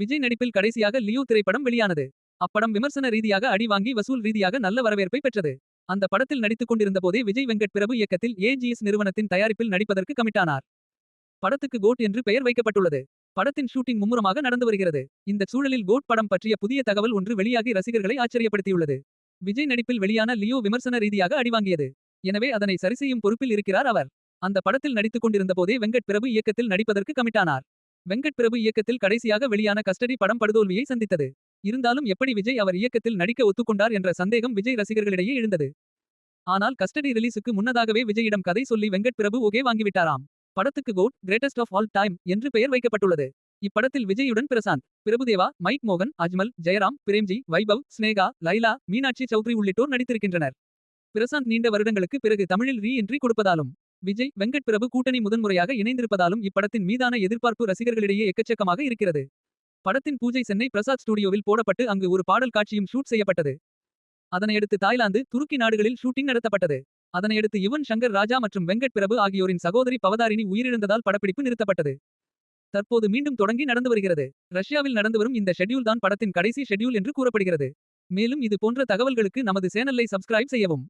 விஜய் நடிப்பில் கடைசியாக லியோ திரைப்படம் வெளியானது. அப்படம் விமர்சன ரீதியாக அடி வாங்கி வசூல் ரீதியாக நல்ல வரவேற்பை பெற்றது. அந்த படத்தில் நடித்துக் கொண்டிருந்த போதே விஜய் வெங்கட் பிரபு இயக்கத்தில் ஏஜிஎஸ் நிறுவனத்தின் தயாரிப்பில் நடிப்பதற்கு கமிட்டானார். படத்துக்கு கோட் என்று பெயர் வைக்கப்பட்டுள்ளது. படத்தின் ஷூட்டிங் மும்முரமாக நடந்து வருகிறது. இந்த சூழலில் கோட் படம் பற்றிய புதிய தகவல் ஒன்று வெளியாகி ரசிகர்களை ஆச்சரியப்படுத்தியுள்ளது. விஜய் நடிப்பில் வெளியான லியோ விமர்சன ரீதியாக அடிவாங்கியது. எனவே அதனை சரிசெய்யும் பொறுப்பில் இருக்கிறார் அவர். அந்த படத்தில் நடித்துக் கொண்டிருந்த போதே வெங்கட் பிரபு இயக்கத்தில் நடிப்பதற்கு கமிட்டானார். வெங்கட் பிரபு இயக்கத்தில் கடைசியாக வெளியான கஸ்டடி படம் படுதோல்வியை சந்தித்தது. இருந்தாலும் எப்படி விஜய் அவர் இயக்கத்தில் நடிக்க ஒத்துக்கொண்டார் என்ற சந்தேகம் விஜய் ரசிகர்களிடையே எழுந்தது. ஆனால் கஸ்டடி ரிலீஸுக்கு முன்னதாகவே விஜயிடம் கதை சொல்லி வெங்கட் பிரபு ஓகே வாங்கிவிட்டாராம். படத்துக்கு GOAT greatest of all time என்று பெயர் வைக்கப்பட்டுள்ளது. இப்படத்தில் விஜயுடன் பிரசாந்த் பிரபுதேவா மைக் மோகன் அஜ்மல் ஜெயராம் பிரேம்ஜி வைபவ் ஸ்னேகா லைலா மீனாட்சி சௌத்ரி உள்ளிட்டோர் நடித்திருக்கின்றனர். பிரசாந்த் நீண்ட வருடங்களுக்கு பிறகு தமிழில் ரீ என்ட்ரி கொடுப்பதாலும். விஜய் வெங்கட் பிரபு கூட்டணி முதன்முறையாக இணைந்திருப்பதாலும் இப்படத்தின் மீதான எதிர்பார்ப்பு ரசிகர்களிடையே எக்கச்சக்கமாக இருக்கிறது. படத்தின் பூஜை சென்னை பிரசாத் ஸ்டுடியோவில் போடப்பட்டு அங்கு ஒரு பாடல் காட்சியும் ஷூட் செய்யப்பட்டது. அதனையடுத்து தாய்லாந்து துருக்கி நாடுகளில் ஷூட்டிங் நடத்தப்பட்டது. அதனையடுத்து யுவன் சங்கர் ராஜா மற்றும் வெங்கட் பிரபு ஆகியோரின் சகோதரி பவதாரினி உயிரிழந்ததால் படப்பிடிப்பு நிறுத்தப்பட்டது. தற்போது மீண்டும் தொடங்கி நடந்து வருகிறது. ரஷ்யாவில் நடந்து வரும் இந்த ஷெட்யூல் தான் படத்தின் கடைசி ஷெட்யூல் என்று கூறப்படுகிறது. மேலும் இது போன்ற தகவல்களுக்கு நமது சேனலை சப்ஸ்கிரைப் செய்யவும்.